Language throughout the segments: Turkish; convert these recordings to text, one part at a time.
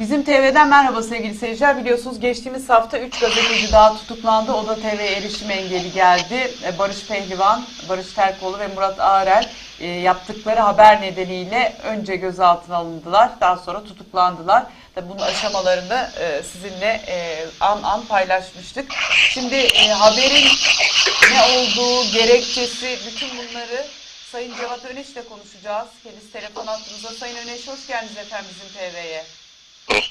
Bizim TV'den merhaba sevgili seyirciler. Biliyorsunuz geçtiğimiz hafta 3 gazeteci daha tutuklandı. Oda TV'ye erişim engeli geldi. E, Barış Pehlivan, Barış Terkoğlu ve Murat Ağrel e, yaptıkları haber nedeniyle önce gözaltına alındılar. Daha sonra tutuklandılar. Tabii bunun aşamalarını e, sizinle an an paylaşmıştık. Şimdi haberin ne olduğu, gerekçesi, bütün bunları Sayın Cevat Öneş'le konuşacağız. Kendisi telefon attığımızda. Sayın Öneş hoş geldiniz efendim bizim TV'ye.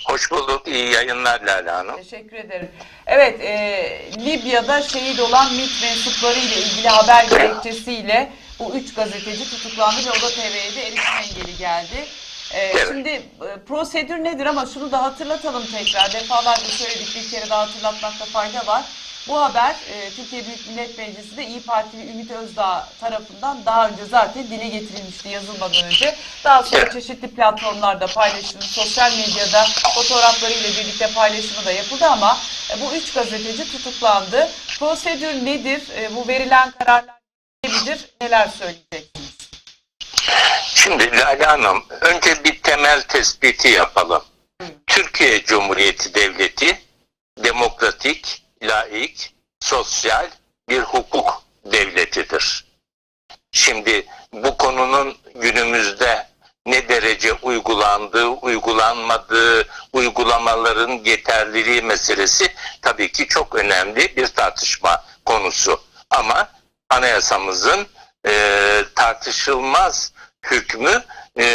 Hoş bulduk. İyi yayınlar Lale Hanım. Teşekkür ederim. Evet, e, Libya'da şehit olan MİT mensupları ile ilgili haber gerekçesiyle bu üç gazeteci tutuklandı ve Oda TV'ye de erişim engeli geldi. E, Evet. Şimdi e, prosedür nedir ama şunu da hatırlatalım tekrar. Defalarca söyledik bir kere daha hatırlatmakta fayda var. Bu haber e, Türkiye Büyük Millet Meclisi'nde İyi Partili Ümit Özdağ tarafından daha önce zaten dile getirilmişti yazılmadan önce. Daha sonra çeşitli platformlarda paylaşıldı, sosyal medyada fotoğraflarıyla birlikte paylaşımı da yapıldı ama e, bu üç gazeteci tutuklandı. Prosedür nedir? E, Bu verilen kararlar nedir? Neler söyleyeceksiniz? Şimdi Lale Hanım önce bir temel tespiti yapalım. Türkiye Cumhuriyeti Devleti demokratik, laik, sosyal bir hukuk devletidir. Şimdi bu konunun günümüzde ne derece uygulandığı, uygulanmadığı, uygulamaların yeterliliği meselesi tabii ki çok önemli bir tartışma konusu. Ama anayasamızın e, tartışılmaz hükmü e,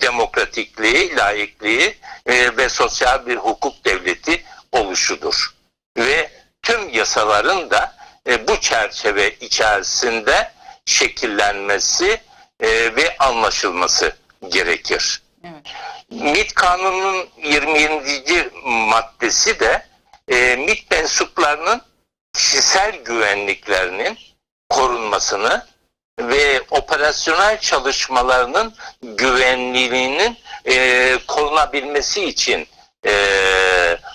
demokratikliği, laikliği e, ve sosyal bir hukuk devleti oluşudur. Ve tüm yasaların da e, bu çerçeve içerisinde şekillenmesi e, ve anlaşılması gerekir. Evet. MİT kanunun 20. maddesi de e, MİT mensuplarının kişisel güvenliklerinin korunmasını ve operasyonel çalışmalarının güvenliğinin e, korunabilmesi için e,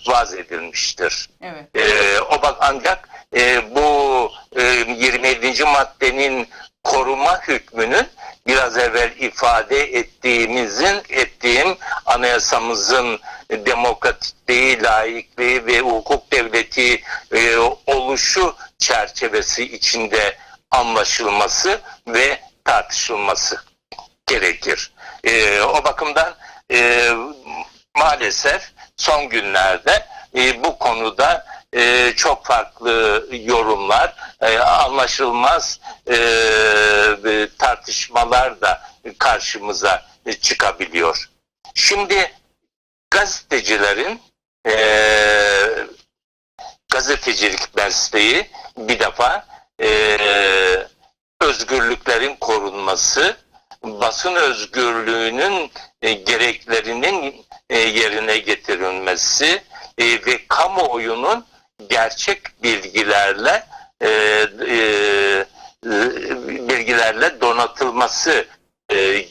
vaz edilmiştir. Evet. Ee, o bak ancak e, bu e, 27. maddenin koruma hükmünün biraz evvel ifade ettiğimizin ettiğim anayasamızın demokratikliği, laikliği ve hukuk devleti e, oluşu çerçevesi içinde anlaşılması ve tartışılması gerekir. E, o bakımdan e, maalesef son günlerde e, bu konuda e, çok farklı yorumlar, e, anlaşılmaz e, e, tartışmalar da karşımıza çıkabiliyor. Şimdi gazetecilerin e, gazetecilik mesleği bir defa e, özgürlüklerin korunması, basın özgürlüğünün e, gereklerinin e, yerine getirilmesi e, ve kamuoyunun gerçek bilgilerle e, e, bilgilerle donatılması e,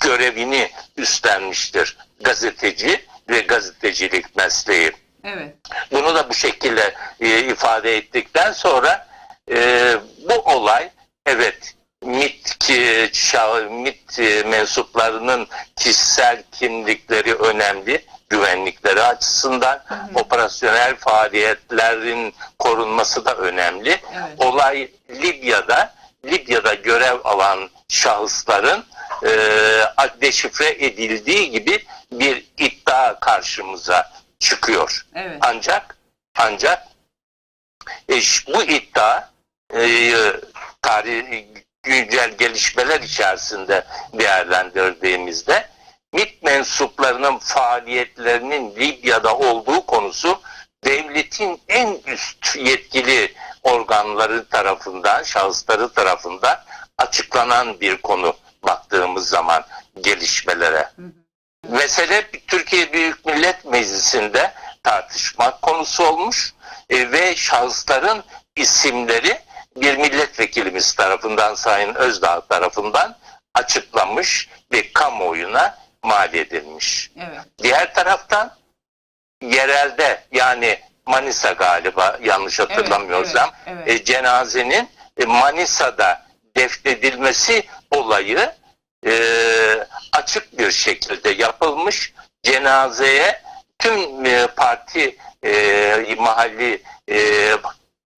görevini üstlenmiştir gazeteci ve gazetecilik mesleği. Evet. Bunu da bu şekilde e, ifade ettikten sonra e, bu olay evet MIT, ki- şah- MIT e, mensuplarının kişisel kimlikleri önemli güvenlikleri açısından operasyonel faaliyetlerin korunması da önemli. Evet. Olay Libya'da Libya'da görev alan şahısların e, deşifre edildiği gibi bir iddia karşımıza çıkıyor. Evet. Ancak ancak e, bu iddia e, tarih güncel gelişmeler içerisinde değerlendirdiğimizde MİT mensuplarının faaliyetlerinin Libya'da olduğu konusu devletin en üst yetkili organları tarafından, şahısları tarafından açıklanan bir konu baktığımız zaman gelişmelere. Mesele Türkiye Büyük Millet Meclisi'nde tartışma konusu olmuş e, ve şahısların isimleri bir milletvekilimiz tarafından Sayın Özdağ tarafından açıklanmış ve kamuoyuna mal edilmiş. Evet. Diğer taraftan yerelde yani Manisa galiba yanlış hatırlamıyorsam evet, evet. e, cenazenin e, Manisa'da defnedilmesi olayı e, açık bir şekilde yapılmış. Cenazeye tüm e, parti e, mahalli e,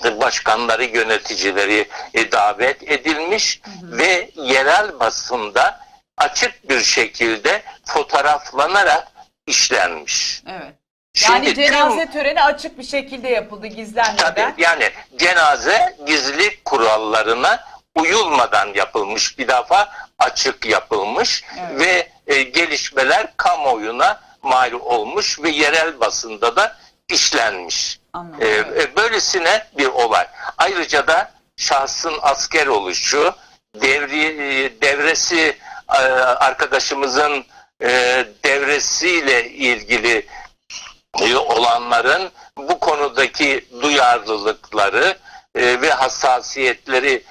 başkanları, yöneticileri e, davet edilmiş ve yerel basında açık bir şekilde fotoğraflanarak işlenmiş. Evet. Yani Şimdi tüm- cenaze töreni açık bir şekilde yapıldı gizlenmeden. Tabii yani cenaze gizlilik kurallarına uyulmadan yapılmış bir defa açık yapılmış Evet. ve e, gelişmeler kamuoyuna mal olmuş ve yerel basında da işlenmiş. Anladım. E, böylesine bir olay. Ayrıca da şahsın asker oluşu, devri, e, devresi e, arkadaşımızın e, devresiyle ilgili olanların bu konudaki duyarlılıkları ve hassasiyetleri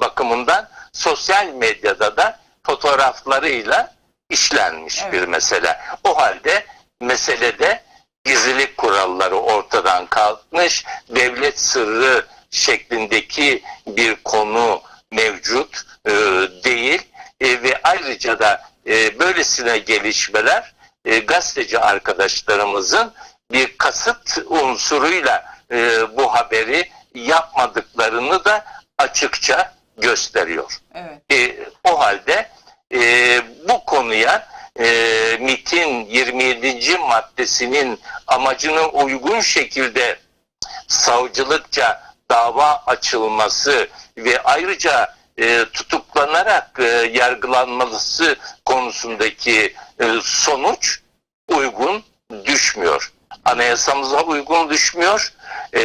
bakımından sosyal medyada da fotoğraflarıyla işlenmiş Evet. bir mesele. O halde meselede gizlilik kuralları ortadan kalkmış, devlet sırrı şeklindeki bir konu mevcut e, değil E, ve ayrıca da e, böylesine gelişmeler e, gazeteci arkadaşlarımızın bir kasıt unsuruyla e, bu haberi yapmadıklarını da açıkça gösteriyor. evet. E, o halde e, bu konuya e, MIT'in 27. maddesinin amacına uygun şekilde savcılıkça dava açılması ve ayrıca e, tutuklanarak e, yargılanması konusundaki e, sonuç uygun düşmüyor. Anayasamıza uygun düşmüyor. E,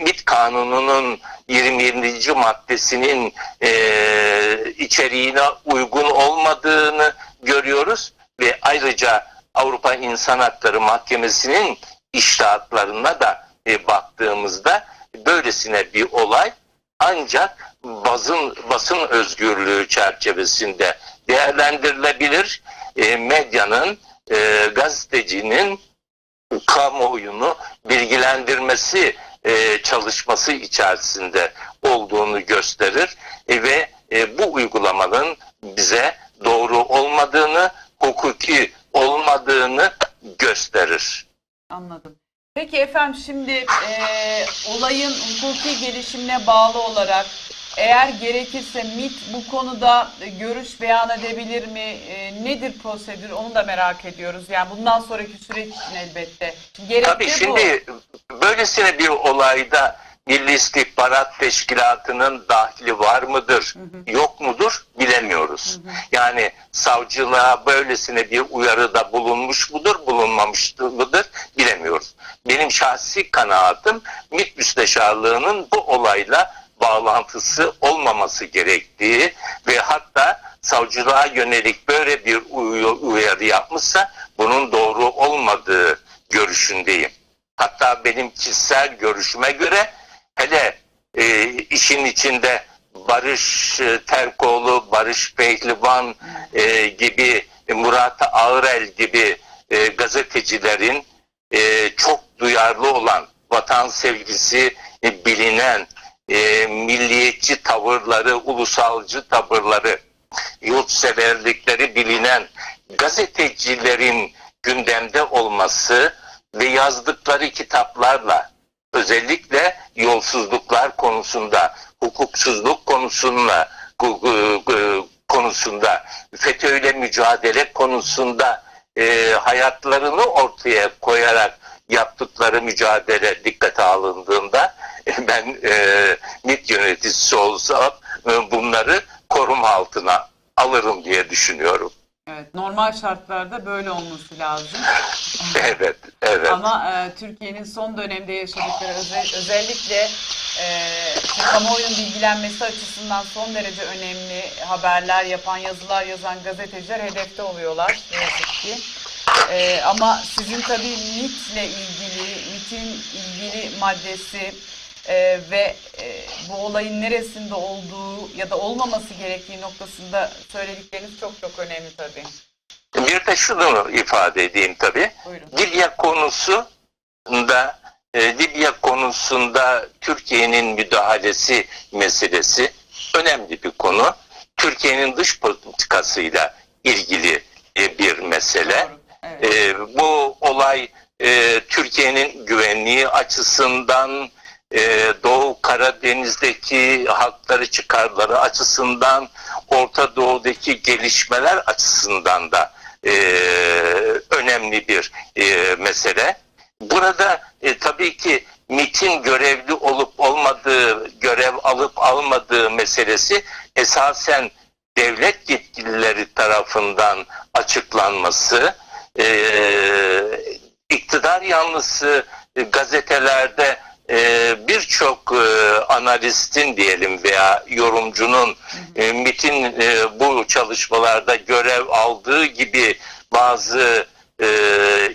MIT kanununun 27. maddesinin e, içeriğine uygun olmadığını görüyoruz ve ayrıca Avrupa İnsan Hakları Mahkemesi'nin iştahatlarına da e, baktığımızda böylesine bir olay ancak basın basın özgürlüğü çerçevesinde değerlendirilebilir. E, medyanın, e, gazetecinin kamuoyunu bilgilendirmesi e, çalışması içerisinde olduğunu gösterir E, ve e, bu uygulamanın bize doğru olmadığını, hukuki olmadığını gösterir. Anladım. Peki efendim şimdi e, olayın hukuki gelişimine bağlı olarak eğer gerekirse MIT bu konuda e, görüş beyan edebilir mi? E, nedir prosedür? Onu da merak ediyoruz. Yani bundan sonraki süreç için elbette. Gerekli Tabii bu. şimdi böylesine bir olayda Milli İstihbarat Teşkilatı'nın dahili var mıdır, yok mudur bilemiyoruz. Yani savcılığa böylesine bir uyarıda bulunmuş mudur, bulunmamış mıdır bilemiyoruz. Benim şahsi kanaatim MİT Müsteşarlığı'nın bu olayla bağlantısı olmaması gerektiği ve hatta savcılığa yönelik böyle bir uy- uyarı yapmışsa bunun doğru olmadığı görüşündeyim. Hatta benim kişisel görüşüme göre hele e, işin içinde Barış e, Terkoğlu, Barış Pehlivan e, gibi, Murat Ağırel gibi e, gazetecilerin e, çok duyarlı olan, vatan sevgisi e, bilinen, e, milliyetçi tavırları, ulusalcı tavırları, yurtseverlikleri bilinen gazetecilerin gündemde olması ve yazdıkları kitaplarla özellikle yolsuzluklar konusunda, hukuksuzluk konusunda, gu- gu- konusunda, FETÖ'yle mücadele konusunda e, hayatlarını ortaya koyarak yaptıkları mücadele dikkate alındığında e, ben e, MİT yöneticisi olsam e, bunları koruma altına alırım diye düşünüyorum. Evet, normal şartlarda böyle olması lazım. Evet, evet. Ama e, Türkiye'nin son dönemde yaşadıkları özel- özellikle e, kamuoyunun bilgilenmesi açısından son derece önemli haberler yapan, yazılar yazan gazeteciler hedefte oluyorlar ne yazık ki. E, ama sizin tabii MIT'le ilgili, MIT'in ilgili maddesi e, ve e, bu olayın neresinde olduğu ya da olmaması gerektiği noktasında söyledikleriniz çok çok önemli tabii. Bir de şunu ifade edeyim tabii. Buyurun. Libya konusunda e, Libya konusunda Türkiye'nin müdahalesi meselesi önemli bir konu. Türkiye'nin dış politikasıyla ilgili e, bir mesele. Doğru. Evet. E, bu olay e, Türkiye'nin güvenliği açısından, e, Doğu Karadeniz'deki hakları çıkarları açısından, Orta Doğu'daki gelişmeler açısından da e, önemli bir e, mesele. Burada e, tabii ki MIT'in görevli olup olmadığı, görev alıp almadığı meselesi esasen devlet yetkilileri tarafından açıklanması, e, iktidar yanlısı e, gazetelerde birçok e, analistin diyelim veya yorumcunun e, MIT'in e, bu çalışmalarda görev aldığı gibi bazı e,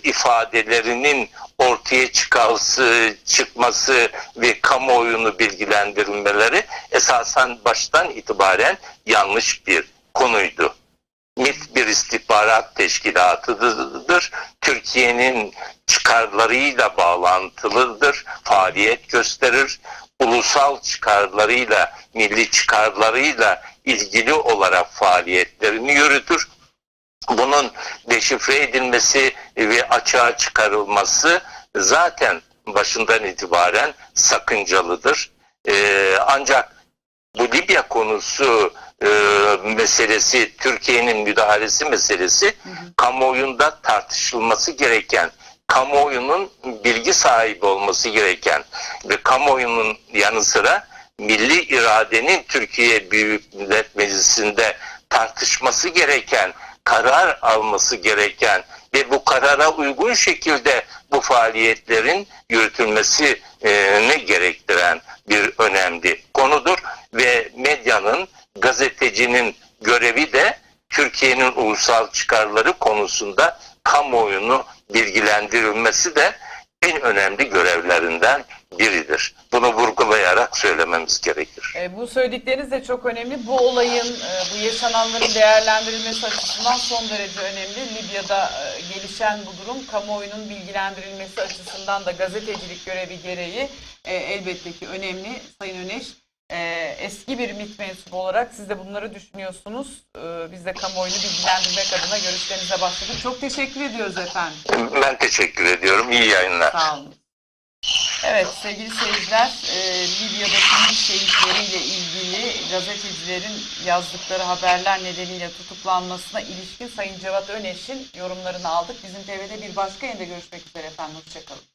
ifadelerinin ortaya çıkması, çıkması ve kamuoyunu bilgilendirmeleri esasen baştan itibaren yanlış bir konuydu. MIT bir istihbarat teşkilatıdır. Türkiye'nin çıkarlarıyla bağlantılıdır, faaliyet gösterir. Ulusal çıkarlarıyla, milli çıkarlarıyla ilgili olarak faaliyetlerini yürütür. Bunun deşifre edilmesi ve açığa çıkarılması zaten başından itibaren sakıncalıdır. Ee, ancak bu Libya konusu e, meselesi, Türkiye'nin müdahalesi meselesi kamuoyunda tartışılması gereken, kamuoyunun bilgi sahibi olması gereken ve kamuoyunun yanı sıra milli iradenin Türkiye Büyük Millet Meclisi'nde tartışması gereken, karar alması gereken ve bu karara uygun şekilde bu faaliyetlerin yürütülmesi ne gerektiren bir önemli konudur ve medyanın, gazetecinin görevi de Türkiye'nin ulusal çıkarları konusunda kamuoyunu bilgilendirilmesi de en önemli görevlerinden biridir. Bunu vurgulayarak söylememiz gerekir. E, bu söyledikleriniz de çok önemli. Bu olayın, e, bu yaşananların değerlendirilmesi açısından son derece önemli. Libya'da e, gelişen bu durum kamuoyunun bilgilendirilmesi açısından da gazetecilik görevi gereği e, elbette ki önemli. Sayın Öneş, e, eski bir MİT mensubu olarak siz de bunları düşünüyorsunuz. E, biz de kamuoyunu bilgilendirmek adına görüşlerinize başladık. Çok teşekkür ediyoruz efendim. Ben teşekkür ediyorum. İyi yayınlar. Sağ olun. Evet sevgili seyirciler, e, Libya'daki şehitleriyle ilgili gazetecilerin yazdıkları haberler nedeniyle tutuklanmasına ilişkin Sayın Cevat Öneş'in yorumlarını aldık. Bizim TV'de bir başka yayında görüşmek üzere efendim. Hoşçakalın.